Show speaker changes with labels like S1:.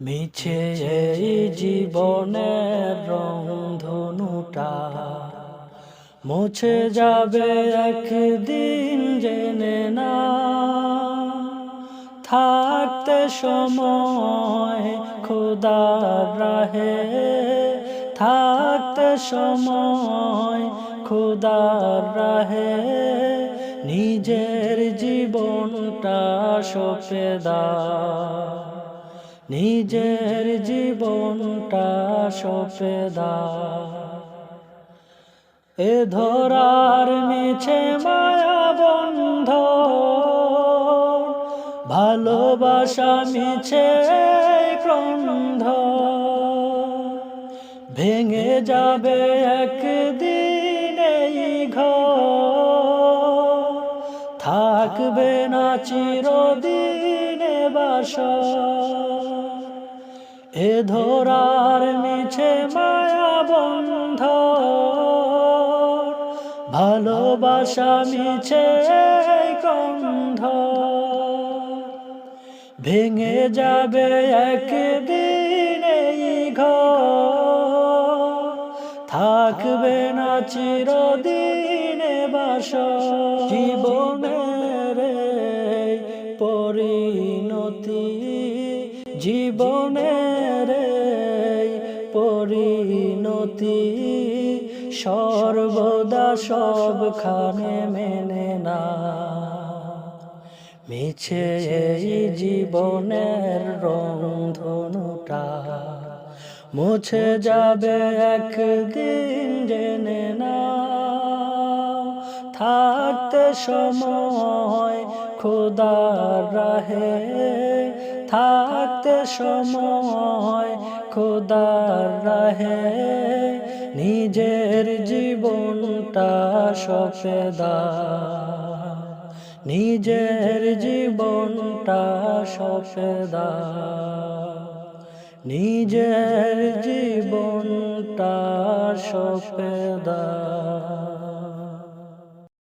S1: মিছে এই জীবনের রংধনুটা মুছে যাবে একদিন জেনে না। থাকতে সময় খোদার রাহে। থাকতে সময় খোদার রাহে। নিজের জীবনটা সপেদা নিজের জীবনটা সপেদা এ ধরার মিছে মায়া বন্ধ। ভালোবাসা মিছে ক্রন্ধ ভেঙে যাবে একদিন এই ঘর। থাকবে না চিরদিনে বাস। এ ধরার মিছে মায়া বন্ধ ভালোবাসা মিছে কন্ধ ভেঙে যাবে একদিন ঘর, থাকবে না চিরদিনে বাস জীবনের জীবনের পরিণতি সর্বদা সবখানে মেনে না। মিছে এই জীবনের রংধনুটা মুছে যাবে একদিন জেনে না। থাকতে সময়, খোদার রাহে থাকতে সময়, খোদার রাহে নিজের জীবনটা সফেদা নিজের জীবনটা সফেদা নিজের জীবনটা সফেদা